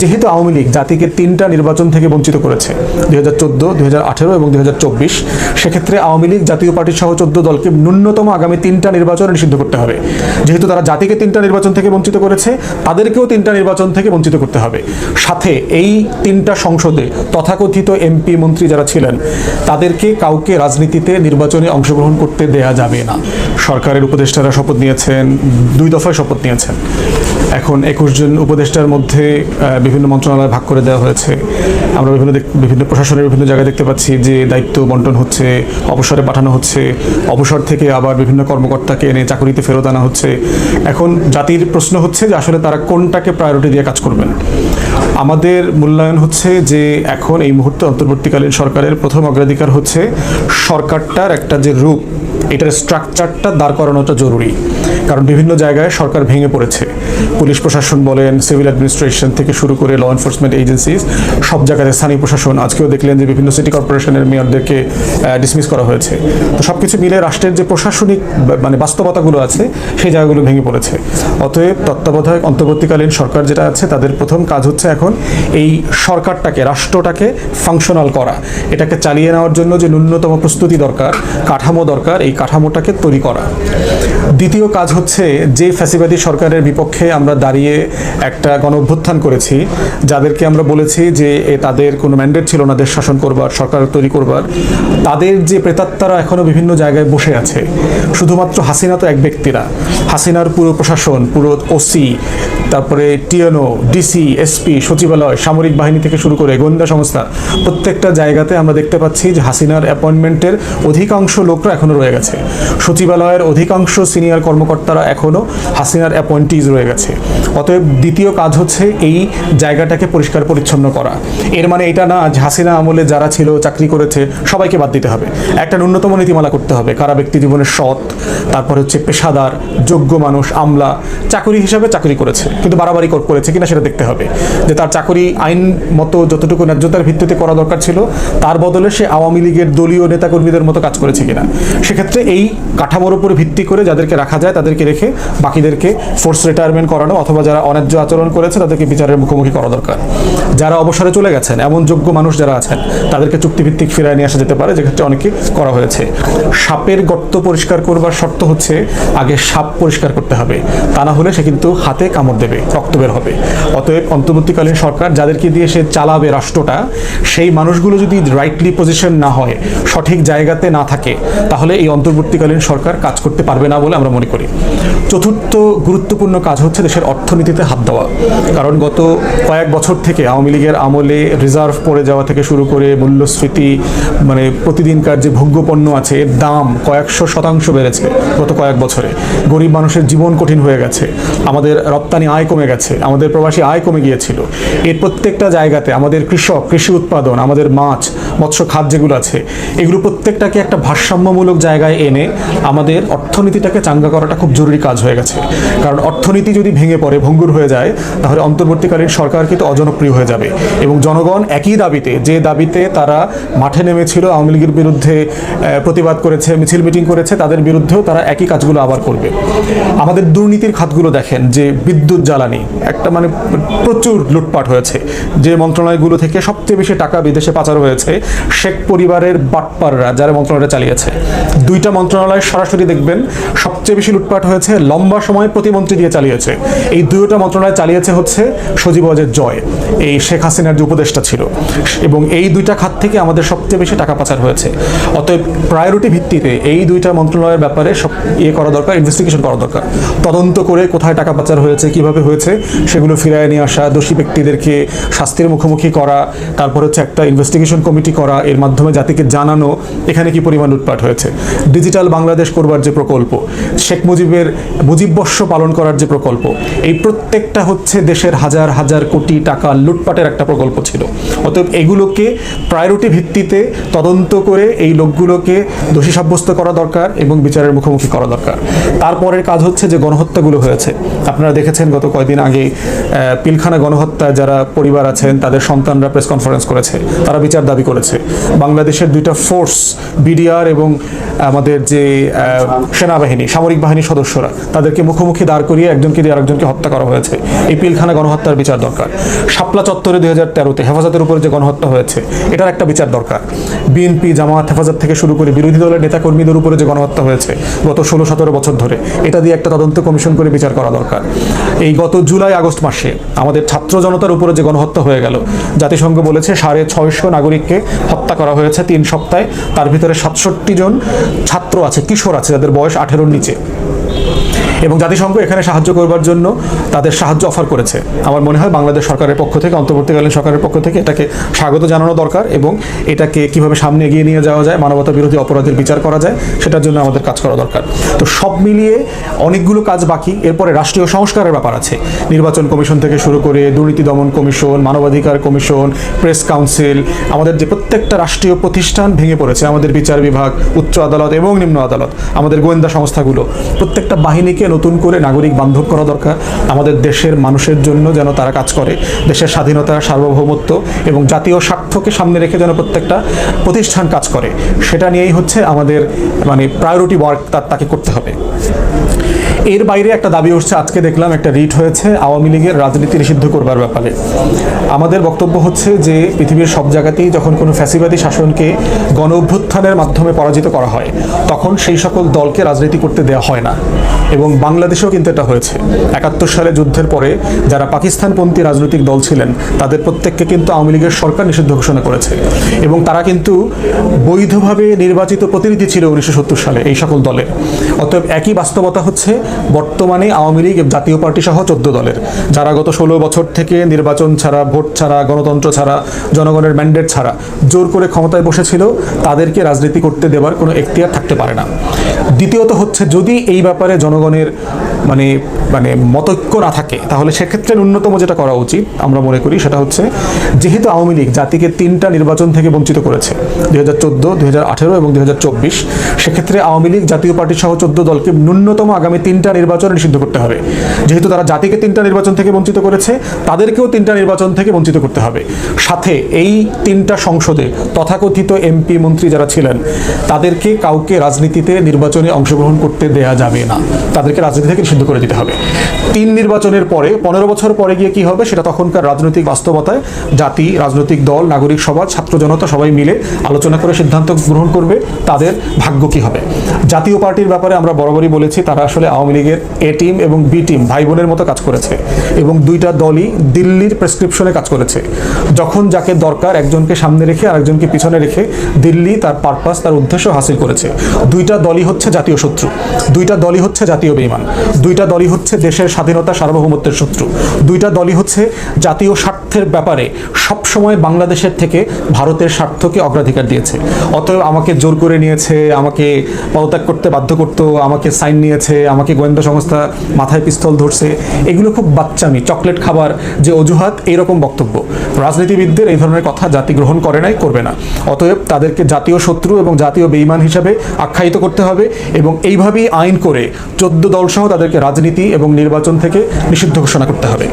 যেহেতু আওয়ামী লীগ জাতিকে তিনটা নির্বাচন থেকে বঞ্চিত করেছে, দুই হাজার চোদ্দ, দুই হাজার আঠেরো এবং দুই হাজার চব্বিশ, সেক্ষেত্রে আওয়ামী লীগ জাতীয় পার্টি সহ চোদ্দ দলকে ন্যূনতম আগামী তিনটা নির্বাচন নিষিদ্ধ করতে হবে। যেহেতু তারা জাতিকে তিনটা নির্বাচন থেকে বঞ্চিত করেছে, তাদেরকেও তিনটা নির্বাচন থেকে বঞ্চিত করতে হবে। সাথে এই তিনটা সংসদে তথাকথিত এমপি মন্ত্রী যারা ছিলেন, তাদেরকে কাউকে রাজনীতিতে নির্বাচনে অংশগ্রহণ করতে দেয়া যাবে না। সরকারের উপদেষ্টারা শপথ নিয়েছেন, দুই দফায় শপথ নিয়েছেন। এখন একুশ জন উপদেষ্টার মধ্যে বিভিন্ন মন্ত্রণালয়ে ভাগ করে দেওয়া হয়েছে। আমরা বিভিন্ন বিভিন্ন প্রশাসনের বিভিন্ন জায়গায় দেখতে পাচ্ছি যে দায়িত্ব বন্টন হচ্ছে, অবসরে পাঠানো হচ্ছে, অবসর থেকে আবার বিভিন্ন কর্মকর্তাকে এনে চাকরিতে ফেরত আনা হচ্ছে। এখন জাতির প্রশ্ন হচ্ছে যে আসলে তারা কোনটাকে প্রায়োরিটি দিয়ে কাজ করবেন? আমাদের মূল্যায়ন হচ্ছে যে এখন এই মুহূর্তে অন্তর্বর্তীকালীন সরকারের প্রথম অগ্রাধিকার হচ্ছে সরকারটার একটা যে রূপ এটার স্ট্রাকচারটা দাঁড় করানোটা জরুরি। কারণ বিভিন্ন জায়গায় সরকার ভেঙে পড়েছে। পুলিশ প্রশাসন বলেন সিভিল অ্যাডমিনিস্ট্রেশন থেকে শুরু করে ল এনফোর্সমেন্ট এজেন্সিস সব জায়গায় স্থানীয় প্রশাসন, আজকেও দেখলেন যে বিভিন্ন সিটি কর্পোরেশনের মেয়রদেরকে ডিসমিস করা হয়েছে। তো সব কিছু মিলে রাষ্ট্রের যে প্রশাসনিক মানে বাস্তবতাগুলো আছে, সেই জায়গাগুলো ভেঙে পড়েছে। অতএব তত্ত্বাবধায়ক অন্তর্বর্তীকালীন সরকার যেটা আছে, তাদের প্রথম কাজ হচ্ছে এখন এই সরকারটাকে, রাষ্ট্রটাকে ফাংশনাল করা। এটাকে চালিয়ে নেওয়ার জন্য যে ন্যূনতম প্রস্তুতি দরকার, কাঠামো দরকার, এই কাঠামোটাকে তৈরি করা। দ্বিতীয় কাজ হচ্ছে যে ফ্যাসিবাদী সরকারের বিপক্ষে আমরা দাঁড়িয়ে একটা গণ অভ্যুত্থান করেছি, যাদেরকে আমরা বলেছি যে এ তাদের কোনো ম্যান্ডেট ছিল না, দেশ শাসন করবার, সরকার তৈরি করবার। তাদের যে প্রেতাত্মারা এখনও বিভিন্ন জায়গায় বসে আছে, শুধুমাত্র হাসিনা তো এক ব্যক্তিরা। হাসিনার পুরো প্রশাসন, পুরো ওসি তারপরে টিএনও, ডিসি, এসপি, সচিবালয়, সামরিক বাহিনী থেকে শুরু করে গোয়েন্দা সংস্থা, প্রত্যেকটা জায়গাতে আমরা দেখতে পাচ্ছি যে হাসিনার অ্যাপয়েন্টমেন্টের অধিকাংশ লোকরা এখনও রয়ে গেছে। সচিবালয়ের অধিকাংশ সিনিয়র কর্মকর্তারা এখনও হাসিনার অ্যাপয়েন্টিজ রয়ে গেছে। অতএব দ্বিতীয় কাজ হচ্ছে এই জায়গাটাকে পরিষ্কার পরিচ্ছন্ন করা। এর মানে এটা না যে হাসিনা আমলে যারা ছিল, চাকরি করেছে, সবাইকে বাদ দিতে হবে। একটা ন্যূনতম নীতিমালা করতে হবে। কারা ব্যক্তি জীবনের সৎ, তারপর হচ্ছে পেশাদার, যোগ্য মানুষ, আমলা, চাকরি হিসাবে চাকরি করেছে। কিন্তু বাড়াবাড়ি কর- করেছে কিনা সেটা দেখতে হবে। যে তার চাকরি আইন মতো যতটুকু ন্যায্যতার ভিত্তিতে করা দরকার ছিল, তার বদলে সে আওয়ামী লীগের দলীয় নেতাকর্মীদের মতো কাজ করেছে কিনা। সেক্ষেত্রে এই কাঠামোর উপর ভিত্তি করে যাদেরকে রাখা যায় তাদেরকে রেখে বাকিদেরকে ফোর্স রিটায়ারমেন্ট করানো অথবা যারা অন্যায্য আচরণ করেছে তাদেরকে বিচারের মুখোমুখি করা দরকার। যারা অবসরে চলে গেছেন, এমন যোগ্য মানুষ যারা আছেন, তাদেরকে চুক্তিভিত্তিক ফিরায় নিয়ে আসা যেতে পারে যেক্ষেত্রে অনেকে করা হয়েছে। সাপের গর্ত পরিষ্কার করবার শর্ত হচ্ছে, আগে সাপ পরিষ্কার করতে হবে। তা না হলে সে কিন্তু হাতে কামড় দেবে, রক্ত বের হবে। অতএব অন্তর্বর্তীকালীন সরকার যাদেরকে দিয়ে সে চালাবে রাষ্ট্রটা, সেই মানুষগুলো যদি রাইটলি পজিশন না হয়, সঠিক জায়গাতে না থাকে, তাহলে এই অন্তর্বর্তীকালীন সরকার কাজ করতে পারবে না বলে আমরা মনে করি। চতুর্থ গুরুত্বপূর্ণ কাজ হচ্ছে দেশের অর্থনীতিতে হাত দেওয়া। কারণ গত কয়েক বছর থেকে আওয়ামী লীগের আমলে রিজার্ভ পড়ে যাওয়া থেকে শুরু করে মূল্যস্ফীতি মানে প্রতিদিনকার যে ভোগ্যপণ্য আছে, এর দাম কয়েকশো শতাংশ বেড়েছে গত কয়েক বছরে। গরিব মানুষের জীবন কঠিন হয়ে গেছে। আমাদের রপ্তানি আয় কমে গেছে। আমাদের প্রবাসী আয় কমে গিয়েছিল। এর প্রত্যেকটা জায়গাতে আমাদের কৃষক, কৃষি উৎপাদন, আমাদের মাছ, মৎস্য খাত যেগুলো আছে, এগুলো প্রত্যেকটাকে একটা ভারসাম্যমূলক জায়গায় এনে আমাদের অর্থনীতিটাকে চাঙ্গা করাটা খুব জরুরি কাজ হয়ে গেছে। কারণ অর্থনীতি যদি ভেঙে পড়ে, ভঙ্গুর হয়ে যায়, তাহলে অন্তর্বর্তীকালীন সরকার কিন্তু অজনপ্রিয় হয়ে যাবে। এবং জনগণ একই দাবিতে, যে দাবিতে তারা মাঠে নেমেছিল, আওয়ামী লীগের বিরুদ্ধে প্রতিবাদ করেছে, মিছিল মিটিং করেছে, তাদের বিরুদ্ধেও তারা একই কাজগুলো আবার করবে। আমাদের দুর্নীতির খাতগুলো দেখেন, যে বিদ্যুৎ, জ্বালানি, একটা মানে প্রচুর লুটপাট হয়েছে। যে মন্ত্রণালয়গুলো থেকে সবচেয়ে বেশি টাকা বিদেশে পাচার হয়েছে, শেখ পরিবারের বাটপাররা, যারা মন্ত্রণালয়টা চালিয়েছে। দুইটা মন্ত্রণালয় সরাসরি দেখবেন, সবচেয়ে বেশি লুটপাট হয়েছে লম্বা সময় প্রতিমন্ত্রী দিয়ে চালিয়েছে। এই দুইটা মন্ত্রণালয় চালিয়েছে হচ্ছে সজীব অজের জয়, এই শেখ হাসিনার যে উপদেষ্টা ছিল। এবং এই দুইটা খাত থেকে আমাদের সবচেয়ে বেশি টাকা পাচার হয়েছে। অতএব প্রায়োরিটি ভিত্তিতে এই দুইটা মন্ত্রণালয়ের ব্যাপারে সব ইয়ে করা দরকার ইনভেস্টিগেশন করা দরকার। তদন্ত করে কোথায় টাকা পাচার হয়েছে, কীভাবে হয়েছে, সেগুলো ফিরায় নিয়ে আসা, দোষী ব্যক্তিদেরকে শাস্তির মুখোমুখি করা, তারপর হচ্ছে একটা ইনভেস্টিগেশন কমিটি করা, এর মাধ্যমে জাতিকে জানানো, এখানে কি পরিমাণ লুটপাট হয়েছে। ডিজিটাল বাংলাদেশ করবার যে প্রকল্প, শেখ মুজিবের মুজিববর্ষ পালন করার যে প্রকল্প, এই প্রত্যেকটা হচ্ছে দেশের হাজার হাজার কোটি টাকা লুটপাটের একটা প্রকল্প ছিল। অতএব এগুলোকে প্রায়োরিটি ভিত্তিতে তদন্ত করে এই লোকগুলোকে দোষী সাব্যস্ত করা দরকার এবং বিচারের মুখোমুখি করা দরকার। তারপরের কাজ হচ্ছে যে গণহত্যাগুলো হয়েছে। আপনারা দেখেছেন গত কয়েকদিন আগে পিলখানা গণহত্যা যারা পরিবার আছেন, তাদের সন্তানরা প্রেস কনফারেন্স করেছে। তারা বিচার দাবি করেছে। বাংলাদেশের দুইটা ফোর্স বিডিআর এবং আমাদের যে সেনাবাহিনী, সামরিক বাহিনীর সদস্যরা তাদেরকে মুখোমুখি দাঁড় করিয়ে একজনকে দিয়ে আরেকজনকে হত্যা করা হয়েছে। এই পিলখানা গণহত্যার বিচার দরকার। শাপলা চত্বরে দুই হাজার তেরোতে হেফাজতের উপরে যে গণহত্যা হয়েছে, এটার একটা বিচার দরকার। বিএনপি জামাত হেফাজত থেকে শুরু করে বিরোধী দলের নেতাকর্মীদের উপরে যে গণহত্যা হয়েছে, গত ষোলো সতেরো বছর ধরে, এটা দিয়ে একটা তদন্ত কমিশন করে বিচার করা দরকার। এই গত জুলাই, আগস্ট মাসে আমাদের ছাত্র জনতার উপরে যে গণহত্যা হয়ে গেল, জাতিসংঘ বলেছে সাড়ে ছয়শো নাগরিককে হত্যা করা হয়েছে তিন সপ্তাহে, তার ভিতরে সাতষট্টি জন ছাত্র আছে কিশোর আছে যাদের বয়স আঠেরোর নিচে। এবং জাতিসংঘ এখানে সাহায্য করবার জন্য তাদের সাহায্য অফার করেছে। আমার মনে হয় বাংলাদেশ সরকারের পক্ষ থেকে, অন্তর্বর্তীকালীন সরকারের পক্ষ থেকে এটাকে স্বাগত জানানো দরকার এবং এটাকে কীভাবে সামনে এগিয়ে নিয়ে যাওয়া যায়, মানবতা বিরোধী অপরাধের বিচার করা যায়, সেটার জন্য আমাদের কাজ করা দরকার। তো সব মিলিয়ে অনেকগুলো কাজ বাকি, এরপরে রাষ্ট্রীয় সংস্কারের ব্যাপার আছে। নির্বাচন কমিশন থেকে শুরু করে দুর্নীতি দমন কমিশন, মানবাধিকার কমিশন, প্রেস কাউন্সিল, আমাদের যে প্রত্যেকটা রাষ্ট্রীয় প্রতিষ্ঠান ভেঙে পড়েছে, আমাদের বিচার বিভাগ, উচ্চ আদালত এবং নিম্ন আদালত, আমাদের গোয়েন্দা সংস্থাগুলো, প্রত্যেকটা বাহিনীকে নতুন করে নাগরিক বান্ধব করা দরকার। আমাদের দেশের মানুষের জন্য যেন তারা কাজ করে। দেশের স্বাধীনতা, সার্বভৌমত্ব এবং জাতীয় স্বার্থকে সামনে রেখে যেন প্রত্যেকটা প্রতিষ্ঠান কাজ করে। সেটা নিয়েই হচ্ছে আমাদের মানে প্রায়োরিটি ওয়ার্ক তার তাকে করতে হবে। এর বাইরে একটা দাবি উঠছে, আজকে দেখলাম একটা রিট হয়েছে, আওয়ামী লীগের রাজনীতি নিষিদ্ধ করবার ব্যাপারে। আমাদের বক্তব্য হচ্ছে যে, পৃথিবীর সব জায়গাতেই যখন কোনো ফ্যাসিবাদী শাসনকে গণ অভ্যুত্থানের মাধ্যমে পরাজিত করা হয়, তখন সেই সকল দলকে রাজনীতি করতে দেওয়া হয় না। এবং বাংলাদেশেও কিন্তু এটা হয়েছে। একাত্তর সালে যুদ্ধের পরে যারা পাকিস্তানপন্থী রাজনৈতিক দল ছিলেন, তাদের প্রত্যেককে কিন্তু আওয়ামী লীগের সরকার নিষিদ্ধ ঘোষণা করেছে। এবং তারা কিন্তু বৈধভাবে নির্বাচিত প্রতিনিধি ছিল উনিশশো সত্তর সালে এই সকল দলের। অতএব একই বাস্তবতা হচ্ছে বর্তমানে আওয়ামী লীগ জাতীয় পার্টি সহ চোদ্দ দলের। যারা গত ষোলো বছর থেকে নির্বাচন ছাড়া, ভোট ছাড়া, গণতন্ত্র ছাড়া, জনগণের ম্যান্ডেট ছাড়া জোর করে ক্ষমতায় বসেছিল, তাদেরকে রাজনীতি করতে দেওয়ার কোনো এখতিয়ার থাকতে পারে না। দ্বিতীয়ত হচ্ছে যদি এই ব্যাপারে জনগণের মানে মানে মতৈক্য না থাকে, তাহলে সেক্ষেত্রে ন্যূনতম যেটা করা উচিত, আমরা মনে করি সেটা হচ্ছে, যেহেতু আওয়ামী লীগ জাতিকে তিনটা নির্বাচন থেকে বঞ্চিত করেছে, দুই হাজার চোদ্দ, দুই হাজার আঠেরো এবং দুই হাজার চব্বিশ, সেক্ষেত্রে আওয়ামী লীগ, জাতীয় পার্টি সহ চোদ্দ দলকে ন্যূনতম আগামী তিনটা নির্বাচন নিষিদ্ধ করতে হবে। যেহেতু তারা জাতিকে তিনটা নির্বাচন থেকে বঞ্চিত করেছে, তাদেরকেও তিনটা নির্বাচন থেকে বঞ্চিত করতে হবে। সাথে এই তিনটা সংসদে তথাকথিত এমপি মন্ত্রী যারা ছিলেন, তাদেরকে কাউকে রাজনীতিতে নির্বাচনে অংশগ্রহণ করতে দেয়া যাবে না। তাদেরকে রাজনীতি থেকে নিষিদ্ধ করে দিতে হবে। তিন নির্বাচনের পরে, পনেরো বছর পরে গিয়ে কি হবে সেটা তখনকার রাজনৈতিক বাস্তবতায় জাতি, রাজনৈতিক দল, নাগরিক সমাজ, ছাত্র জনতা সবাই মিলে আলোচনা করে সিদ্ধান্ত গ্রহণ করবে তাদের ভাগ্য কি হবে। জাতীয় পার্টির ব্যাপারে আমরা বরাবরই বলেছি, তারা আসলে আওয়ামী লীগের এ টিম এবং বি টিম ভাই বোনের মতো কাজ করেছে এবং দুইটা দলই দিল্লির প্রেসক্রিপশনে কাজ করেছে। যখন যাকে দরকার একজনকে সামনে রেখে আরেকজনকে পিছনে রেখে দিল্লি তার পারপাস তার উদ্দেশ্য হাসিল করেছে। দুইটা দলই হচ্ছে জাতীয় শত্রু, দুইটা দলই হচ্ছে জাতীয় বেইমান। দুইটা দলই হচ্ছে দেশের স্বাধীনতা সার্বভৌমত্বের শত্রু। দুইটা দলই হচ্ছে জাতীয় স্বার্থের ব্যাপারে সবসময় বাংলাদেশের থেকে ভারতের স্বার্থকে অগ্রাধিকার দিয়েছে। অতএব আমাকে জোর করে নিয়েছে, আমাকে পদত্যাগ করতে বাধ্য করতো, আমাকে সাইন নিয়েছে, আমাকে গোয়েন্দা সংস্থা মাথায় পিস্তল ধরছে। এগুলো খুব বাচ্চামি, চকলেট খাবার যে অজুহাত, এইরকম বক্তব্য। রাজনীতিবিদদের এই ধরনের কথা জাতি গ্রহণ করে নাই, করবে না। অতএব তাদেরকে জাতীয় শত্রু এবং জাতীয় বেইমান হিসাবে আখ্যায়িত করতে হবে এবং এইভাবেই আইন করে চোদ্দ দলসহ তাদেরকে রাজনীতি এবং নির্বাচন থেকে নিষিদ্ধ ঘোষণা করতে হবে।